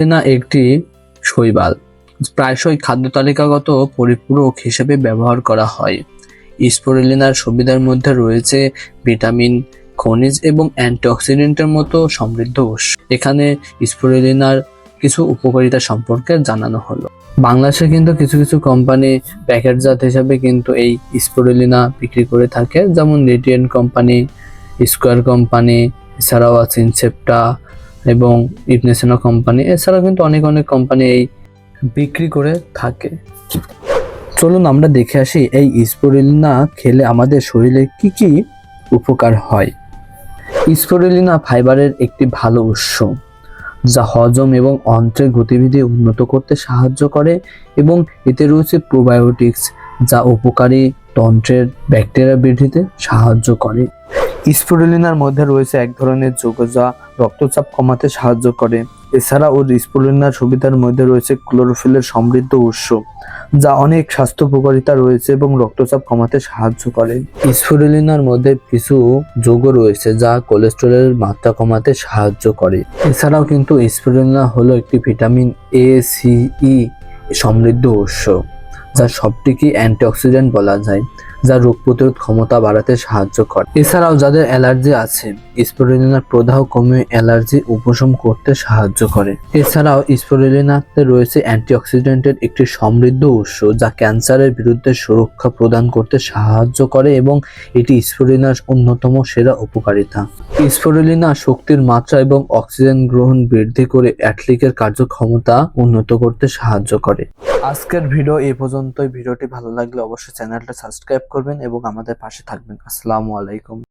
না একটি শৈবাল। প্রায়শই খাদ্য তালিকাগত পরিপূরক হিসেবে ব্যবহার করা হয়। স্পোরুলিনার সুবিধার মধ্যে রয়েছে ভিটামিন, খনিজ এবং অ্যান্টিঅক্সিডেন্টের মতো সমৃদ্ধ উৎস এখানে স্পোরুলিনার কিছু উপকারিতা সম্পর্কে জানানো হলো। বাংলাদেশে কিন্তু কিছু কিছু কোম্পানি প্যাকেটজাত হিসাবে কিন্তু এই স্পোরুলিনা বিক্রি করে থাকে। যেমন রেডিয়েন্ট কোম্পানি, স্কোয়ার কোম্পানি, এছাড়াও আছে ইনসেপ্টা এবং ইবনেসেনা কোম্পানি, এছাড়াও কিন্তু অনেক অনেক কোম্পানি এই বিক্রি করে থাকে। চলুন আমরা দেখে আসি, এই স্পোরুলিনা খেলে আমাদের শরীরে কি কি উপকার হয়। স্পোরুলিনা ফাইবারের একটি ভালো উৎস, যা হজম এবং অন্ত্রের গতিবিধি উন্নত করতে সাহায্য করে এবং এতে রয়েছে প্রোবায়োটিক্স, যা উপকারী তন্ত্রের ব্যাকটেরিয়া বৃদ্ধিতে সাহায্য করে। স্পোরুলিনার মধ্যে রয়েছে এক ধরনের যৌগ যা রক্তচাপ কমাতে সাহায্য করে। এছাড়া ওর স্পোরুলিনার সুবিধার মধ্যে রয়েছে ক্লোরোফিলের সমৃদ্ধ উৎস, যা অনেক স্বাস্থ্য উপকারিতা রয়েছে এবং রক্তচাপ কমাতে সাহায্য করে। স্পোরুলিনার মধ্যে কিছু যৌগ রয়েছে যা কোলেস্টেরলের মাত্রা কমাতে সাহায্য করে। এছাড়াও কিন্তু স্পোরুলিনা হলো একটি ভিটামিন এ সি ই সমৃদ্ধ উৎস, যা সবটিকে অ্যান্টিঅক্সিডেন্ট বলা যায়। যা রোগ প্রতিরোধ ক্ষমতা বাড়াতে সাহায্য করে। এছাড়াও যাদের অ্যালার্জি আছে, স্পোরুলিনার প্রদাহ কমে অ্যালার্জি উপশম করতে সাহায্য করে। এছাড়াও স্পোরুলিনাতে রয়েছে অ্যান্টিঅক্সিডেন্টের একটি সমৃদ্ধ উৎস যা ক্যান্সারের বিরুদ্ধে সুরক্ষা প্রদান করতে সাহায্য করে এবং এটি স্পোরুলিনার অন্যতম সেরা উপকারিতা। স্পোরুলিনা শক্তির মাত্রা এবং অক্সিজেন গ্রহণ বৃদ্ধি করে অ্যাটলিকের কার্যক্ষমতা উন্নত করতে সাহায্য করে। আজকের ভিডিও এই পর্যন্তই। ভিডিওটি ভালো লাগলে অবশ্যই চ্যানেলটা সাবস্ক্রাইব করবেন এবং আমাদের পাশে থাকবেন। আসসালামু আলাইকুম।